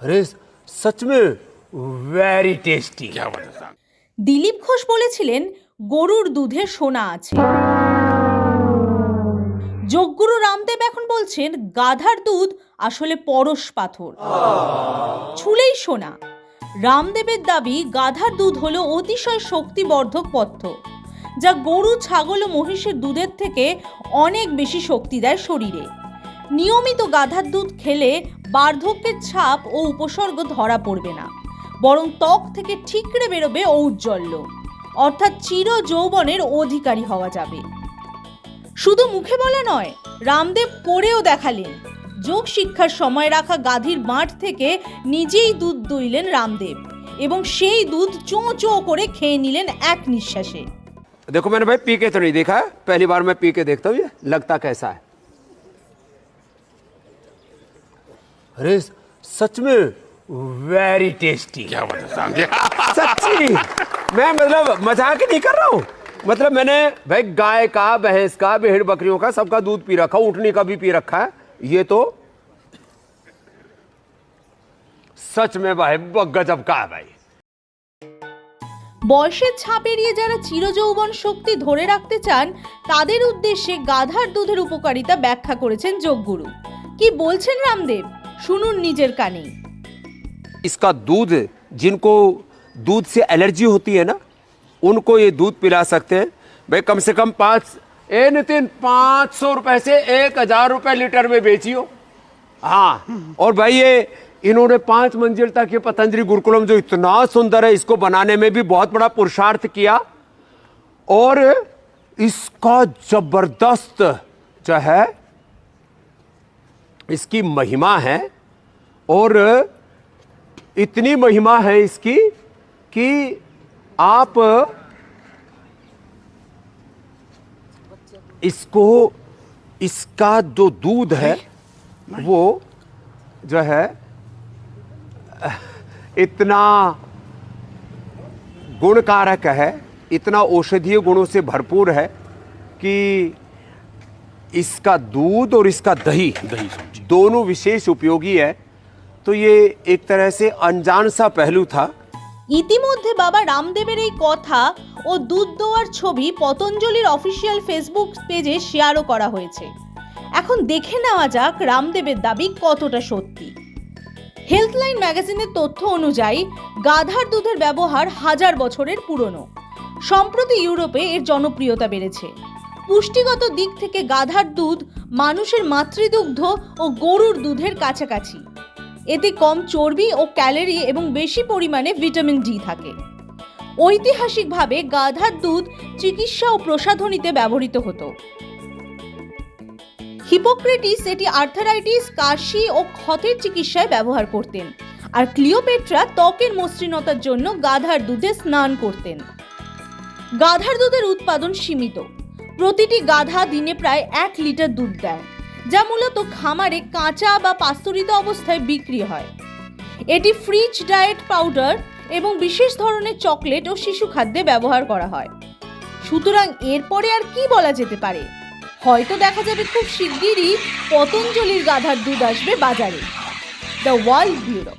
अरे सच में very tasty क्या बात है साहब দিলীপ ঘোষ বলেছিলেন গরুর দুধে সোনা আছে যোগগুরু রামদেব এখন বলছেন গাধার দুধ আসলে পরশ পাথর ছুলেই সোনা রামদেবের দাবি গাধার দুধ হলো অতিশয় শক্তিবর্ধক পথ্য যা গরু ছাগল ও মহিষের দুধের থেকে অনেক বেশি শক্তি দেয় শরীরে নিয়মিত গাধার দুধ খেলে বার্ধক্যের ছাপ ও উপসর্গ ধরা পড়বে না বরং ত্বক থেকে ঠিকরে বেরোবে ঔজ্জ্বল্য অর্থাৎ চির যৌবনের অধিকারী হওয়া যাবে শুধু মুখে বলা নয় রামদেব করেও দেখালেন যোগ শিক্ষার সময় রাখা গাধীর মাঠ থেকে নিজেই দুধ দইলেন রামদেব এবং সেই দুধ চোঁ চোঁ করে খেয়ে নিলেন এক নিঃশ্বাসে देखो मैंने भाई पी के तो नहीं देखा है पहली बार मैं पी के देखता हूँ ये लगता कैसा है अरे सच में वेरी टेस्टी क्या बात है साहब सच्ची मैं मतलब मजाक ही नहीं कर रहा हूँ मतलब मैंने भाई गाय का भैंस का भेड़ बकरियों का सबका दूध पी रखा ऊँटनी का भी पी रखा है ये तो सच में भाई गजब का है भाई বয়সের ছাপ এড়িয়ে যারা চিরযৌবন শক্তি ধরে রাখতে চান তাদের উদ্দেশ্যে গাধার দুধের উপকারিতা ব্যাখ্যা করেছেন যোগগুরু কি বলছেন রামদেব শুনুন নিজের কানেই इसका दूध जिनको दूध से एलर्जी होती है ना उनको ये दूध पिला सकते हैं भाई कम से कम पाँच ए नितिन पाँच सौ रुपए से एक हजार रुपए लीटर में बेचियो हाँ और भाई ये इन्होंने पांच मंजिल तक ये पतंजलि गुरुकुलम जो इतना सुंदर है इसको बनाने में भी बहुत बड़ा पुरुषार्थ किया और इसका जबरदस्त जो है इसकी महिमा है और इतनी महिमा है इसकी कि आप इसको इसका जो दूध है वो जो है इतना गुणकारक है इतना औषधीय गुणों से भरपूर है कि इसका दूध और इसका दही दही सब्जी दोनों विशेष उपयोगी है तो ये एक तरह से अनजान सा पहलू था ইতিমধ্যে বাবা রামদেবের এই কথা ও দুধ দোয়ার ছবি পতঞ্জলির অফিসিয়াল ফেসবুক পেজে শেয়ারও করা হয়েছে এখন দেখে নেওয়া যাক রামদেবের দাবি কতটা সত্যি হেলথলাইন ম্যাগাজিনের তথ্য অনুযায়ী গাধার দুধের ব্যবহার হাজার বছরের পুরনো সম্প্রতি ইউরোপে এর জনপ্রিয়তা বেড়েছে পুষ্টিগত দিক থেকে গাধার দুধ মানুষের মাতৃদুগ্ধ ও গরুর দুধের কাছাকাছি। এতে কম চর্বি ও ক্যালোরি এবং বেশি পরিমাণে ভিটামিন ডি থাকে। ঐতিহাসিকভাবে গাধার দুধ চিকিৎসা ও প্রসাধনীতে ব্যবহৃত হতো। হিপোক্রেটিস এটি আর্থারাইটিস, কাশি ও ক্ষতের চিকিৎসায় ব্যবহার করতেন। আর ক্লিওপেট্রা ত্বকের মসৃণতার জন্য গাধার দুধে স্নান করতেন। গাধার দুধের উৎপাদন সীমিত। প্রতিটি গাধা দিনে প্রায় এক লিটার দুধ দেয়, যা মূলত খামারে কাঁচা বা পাস্তুরিত অবস্থায় বিক্রি হয়। এটি ফ্রিজ ডায়েট পাউডার এবং বিশেষ ধরনের চকলেট ও শিশু খাদ্যে ব্যবহার করা হয়। সুতরাং এরপরে আর কি বলা যেতে পারে? হয়তো দেখা যাবে খুব শিগগিরই পতঞ্জলির গাধার দুধ আসবে বাজারে। The world bureau